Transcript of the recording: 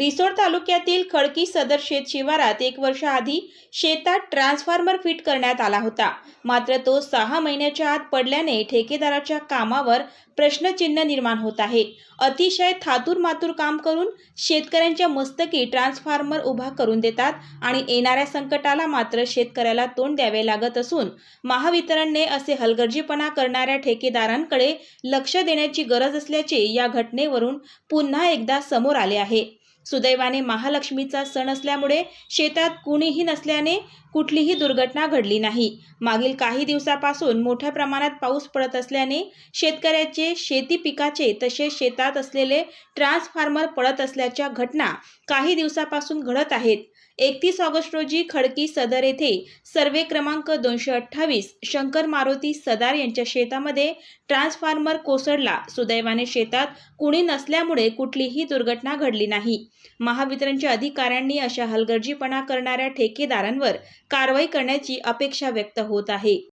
रिसोड तालुक्यातील खडकी सदर शेत शिवारात एक वर्षाआधी शेतात ट्रान्सफॉर्मर फिट करण्यात आला होता. मात्र तो सहा महिन्याच्या आत पडल्याने ठेकेदाराच्या कामावर प्रश्नचिन्ह निर्माण होत आहे. अतिशय थातूर मातूर काम करून शेतकऱ्यांच्या मस्तकी ट्रान्सफॉर्मर उभा करून देतात आणि येणाऱ्या संकटाला मात्र शेतकऱ्याला तोंड द्यावे लागत असून महावितरणने असे हलगर्जीपणा करणाऱ्या ठेकेदारांकडे लक्ष देण्याची गरज असल्याचे या घटनेवरून पुन्हा एकदा समोर आले आहे. सुदैवाने महालक्ष्मीचा सण असल्यामुळे शेतात कुणीही नसल्याने कुठलीही दुर्घटना घडली नाही. मागील काही दिवसापासून मोठ्या प्रमाणात पाऊस पडत असल्याने शेतकऱ्याचे शेती पिकाचे तसेच शेतात असलेले ट्रान्सफॉर्मर पडत असल्याच्या घटना काही दिवसापासून घडत आहेत. एकतीस ऑगस्ट रोजी खडकी सदर येथे सर्वे क्रमांक दोनशे अठ्ठावीस शंकर मारुती सदार यांच्या शेतामध्ये ट्रान्सफॉर्मर कोसळला. सुदैवाने शेतात कुणी नसल्यामुळे कुठलीही दुर्घटना घडली नाही. महावितरणच्या अधिकाऱ्यांनी अशा हलगर्जीपणा करणाऱ्या ठेकेदारांवर कारवाई करण्याची अपेक्षा व्यक्त होत आहे.